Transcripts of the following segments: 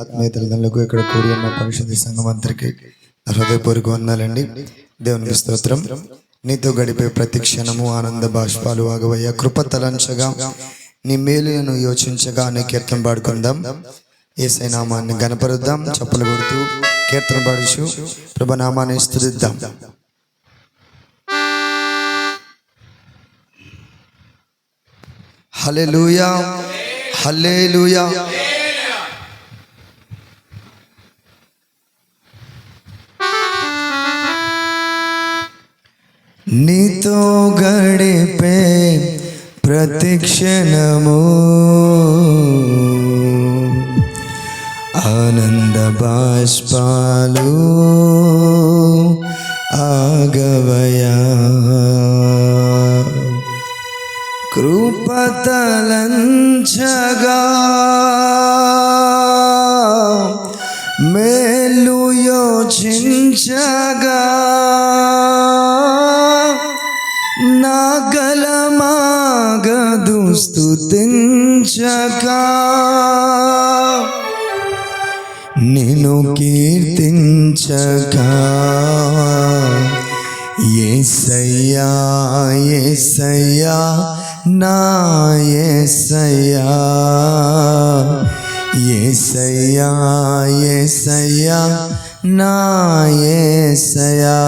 ఆత్మీయ తల్లిదండ్రులకు ఇక్కడ కూడి ఉన్న పరిశుద్ధ సంఘం అందరికి హృదయపూర్వక వందాలండి దేవునికి స్తోత్రం. నీతో గడిపే ప్రతి క్షణము ఆనంద బాష్పాలు ఆగవయ్య. కృప తలంచగా నీ మేలును యోచించగా అనే కీర్తన పాడుకుందాం. ఏసై నామాన్ని గణపరుద్దాం చప్పలు కొడుతూ కీర్తన పాడుచు ప్రభనామాన్ని స్తుతిద్దాం. హలే హల్లెలూయా. నీతో గడిపే ప్రతిక్షణము ఆనంద బాష్పాలు ఆగవయా. కృపతలంచగా మేలు యోచించగా గలమాగదు స్తుతించగా నిన్ను కీర్తించగా ఏసయ్యా ఏసయ్యా నా ఏసయ్యా ఏసయ్యా ఏసయ్యా నా ఏసయ్యా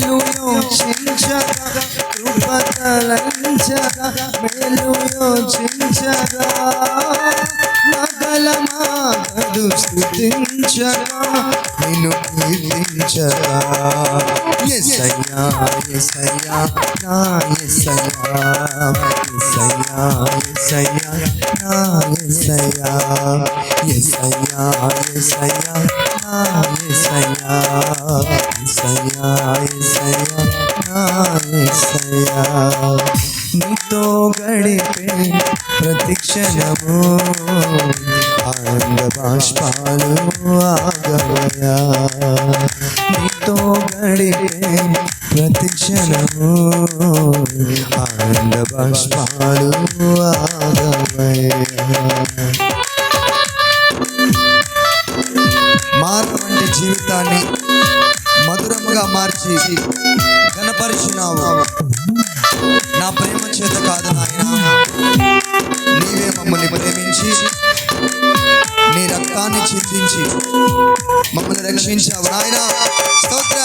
మేలు యోచించగా కృపతలంచగా మేలు యోచించగా. నగలమాగదు స్థుతించగా నిన్ను కీర్తించగా. ఎసయ్యా ఎసయ్యా నా ఎసయ్యా ఎసయ్యా ఎసయ్యా గడిపే ప్రతి క్షణము ఆనంద బాష్పాలు ఆగవయా నీతో గడిపే ప్రతి క్షణము ఆనంద బాష్పాలు ఆగవయా మారవంటి జీవితాన్ని మధురముగా మార్చి కనపరిచినావు నా ప్రేమ చేత కాదు నాయన. నీవే మమ్మల్ని ప్రేమించి నీ రక్తాన్ని చింతించి మమ్మల్ని రక్షించావు నాయన. స్తోత్ర.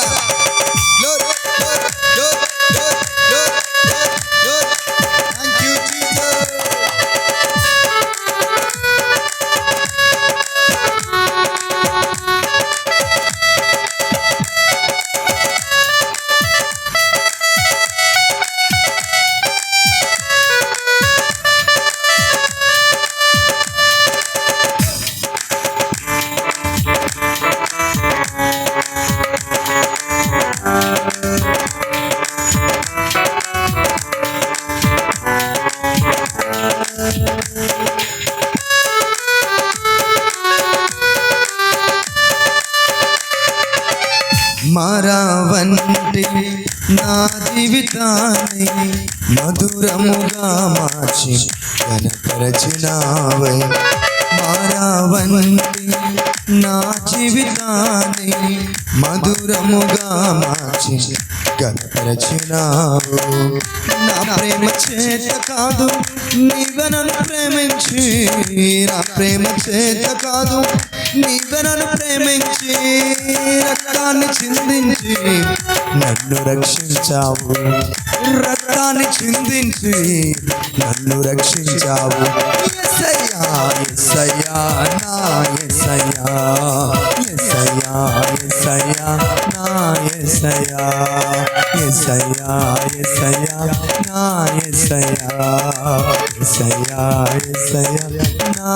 రచనావై మారావంటి నా జీవితాన్ని మధురముగా మార్చి కనపరచినావు నా ప్రేమ చేత కాదు నీవే ప్రేమించి. నా ప్రేమ చేత కాదు నీవే ప్రేమించి. రక్తాన్ని చిందించి నన్ను రక్షించావు. రక్తాన్ని చిందించి నన్ను రక్షించావు. ఎస్సయ్యా ఎస్సయ్యా నా ఎస్సయ్యా నా నా నా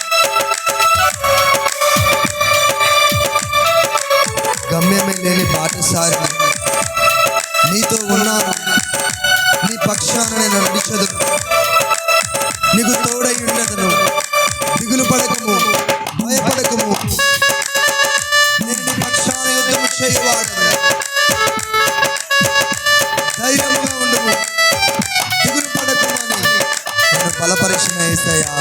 యుద్ధము ధైర్యంగా ఉండము దిగులు పడకమని నన్ను బలపరిచిన ఏసయ్యా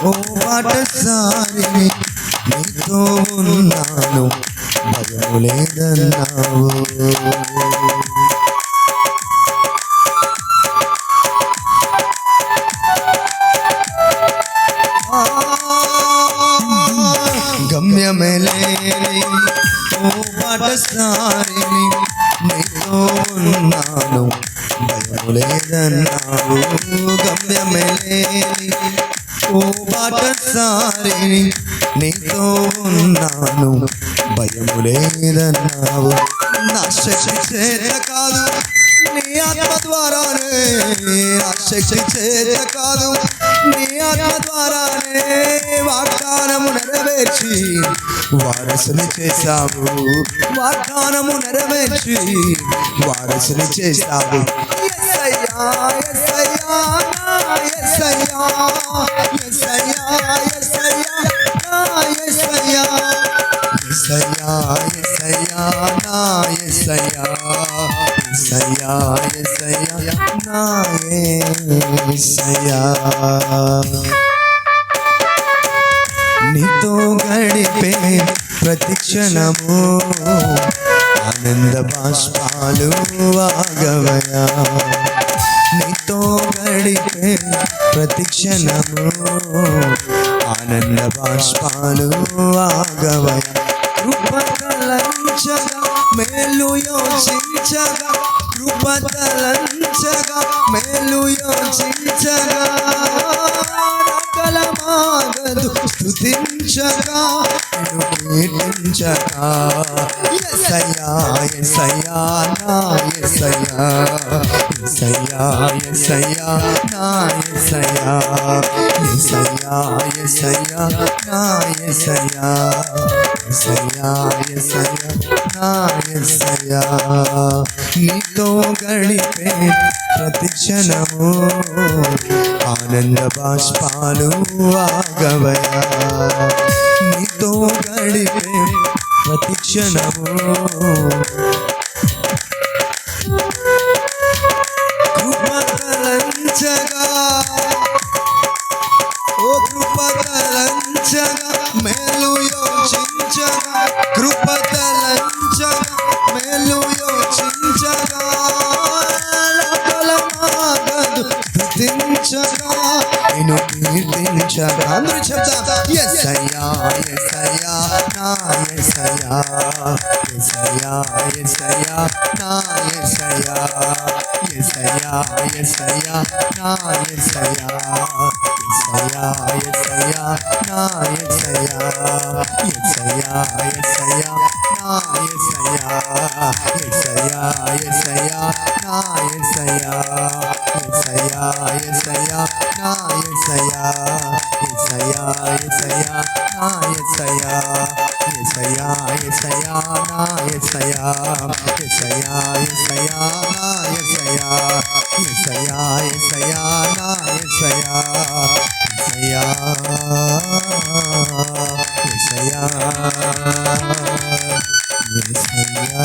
ఓ బాటసారిని నీతో ఉన్నాను భయము లేదన్నావు. గమ్యమే లేని ఓ బాటసారిని అన్నావు నా శక్తి చేత కాదు నీ ఆత్మ ద్వారానే. నా శక్తి చేత కాదు నీ ఆత్మ ద్వారానే వాగ్దానము నెరవేర్చి వారసుని చేశావు. వాగ్దానము నెరవేర్చి వారసుని చేశావు. యేసయ్యా, యేసయ్యా, నా యేసయ్యా, యేసయ్యా, నా యేసయ్యా, యేసయ్యా, యేసయ్యా, నా యేసయ్యా. నీతో గడిపే ప్రతిక్షణము ఆనంద బాష్పాలు ఆగవయా. నీతో గడిపే ప్రతిక్షణము ఆనంద బాష్పాలు ఆగవయా. కృపతలంచగా మేలు యోచించగా కృపతలంచగా మేలు యోచించగా. కలమాగదు స్థుతించగా కీర్తించగా ఎసయ్యా ఎసయ్యా నా ఎసయ్యా ఎసయ్యా ఎసయ్యా నా ఎసయ్యా నా ఎసయ్యా ఎసయ్యా ఎసయ్యా నా ఎసయ్యా నీతో గడిపే ప్రతి క్షణము. ఆనంద బాష్పాలు ఆగవయా. నీతో గడిపే ప్రతి క్షణము. చెప్తా అందరూ చెప్తా ఎస్ అయ్యా ఎస్ అయ్యా నా ఎస్ అయ్యా ఎస్ అయ్యా ఎస్ అయ్యా నా ఎస్ అయ్యా মিসাইয়া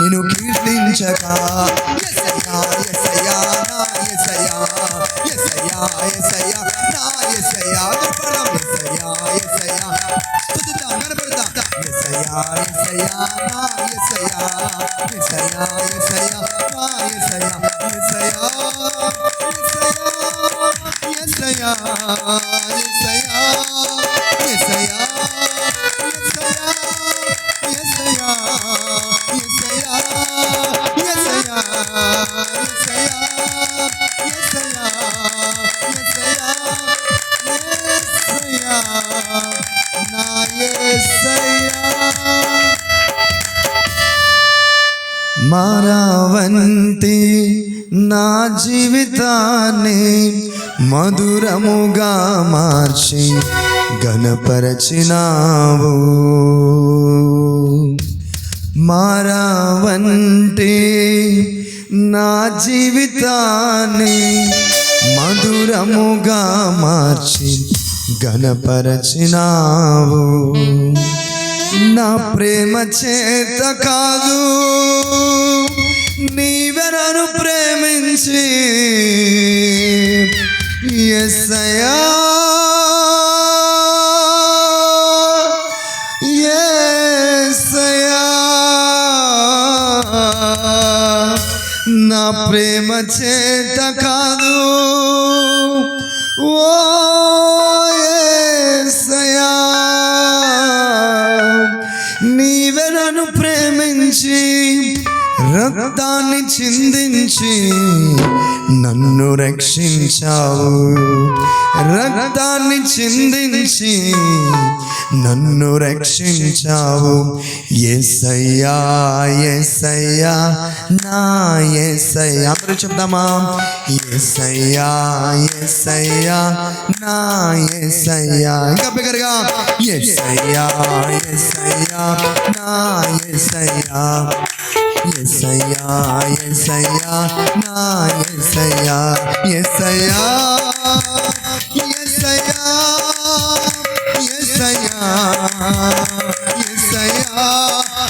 నిన్ను కీర్తించక. మారావంతి. నా జీవితాన్ని మధురముగా మార్చి గణపరచినావు మారావంటి నా జీవితాన్ని మధురముగా మార్చి గణపరచినావు నా ప్రేమ చేత కాదు. ప్రేమించి ఎస్సయా నా ప్రేమ చేత కాదు రక్తాన్ని చిందించి నన్ను రక్షించావు. రక్తాన్ని చిందించి నన్ను రక్షించావు. ఎసయ్యా ఎసయ్యా నా ఎసయ్యా అందరూ చెప్దామా? ఎసయ్యా ఎసయ్యా నా ఎసయ్యా ఇంకా బిగరగా ఎసయ్యా ఎసయ్యా ఎసయ్యా ఎసయా ఎసయా నా ఎసయా ఎసయా ఎసయా ఎసయా ఎసయా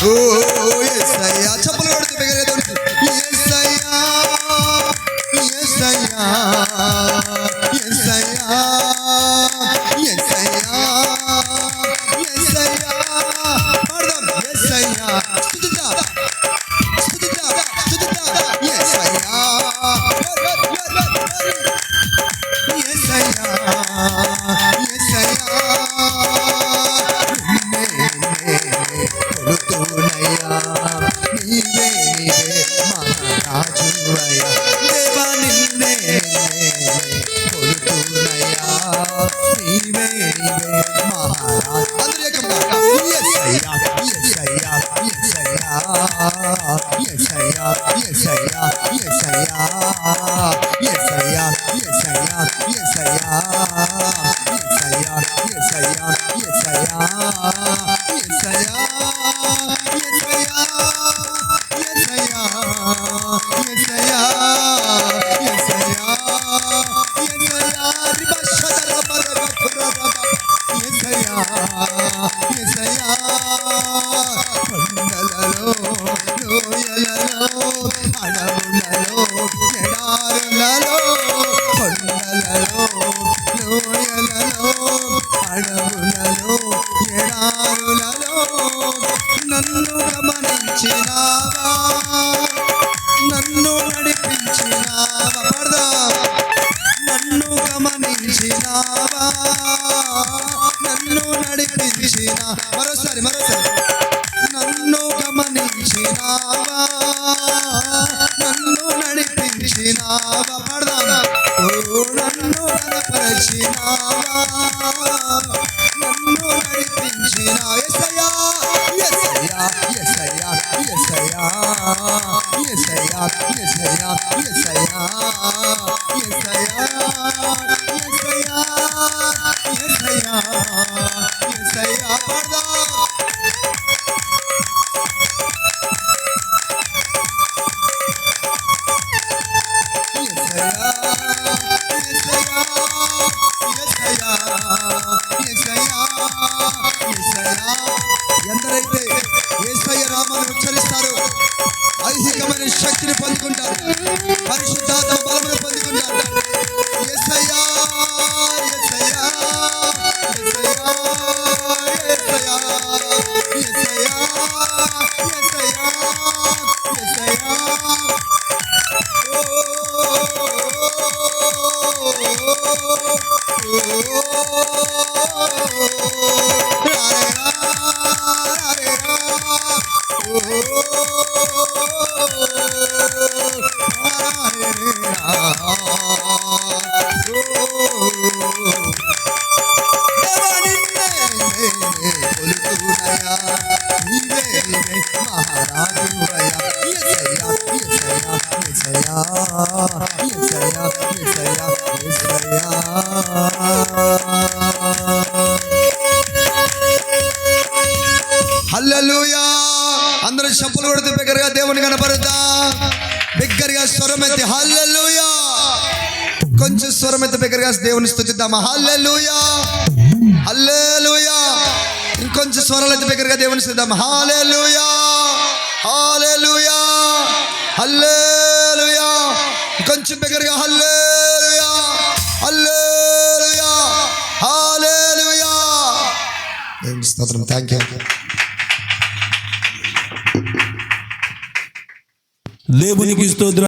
ఓ তো নয়া మరోసారి మరోసారి. నన్ను గమనించినావా? నన్ను నడిపించినావా? పడదాం ఓ నన్ను కనపరచినావా? Oh హల్లెలూయా. అందరూ చెప్పులు కొడుతూ బిగ్గరగా దేవుని కనపడతా. బిగ్గరగా స్వరం ఎత్తి హల్లెలూయా. కొంచెం స్వరం ఎత్తి బిగ్గరగా దేవుని స్థుతిద్దామా? హల్లెలూయా. హల్లెలూయా. ఇంకొంచెం స్వరాలు ఎత్తి బిగ్గరగా దేవుని స్థుతిద్దాం హల్లెలూయా. హల్లెలూయా. హల్లెలూయా. కొంచెం బిగ్గరగా హల్లెలూయా. హల్లెలూయా. హల్లెలూయా. దేవుని స్తోత్రం. థ్యాంక్ యూ దేవునికి స్తోత్ర.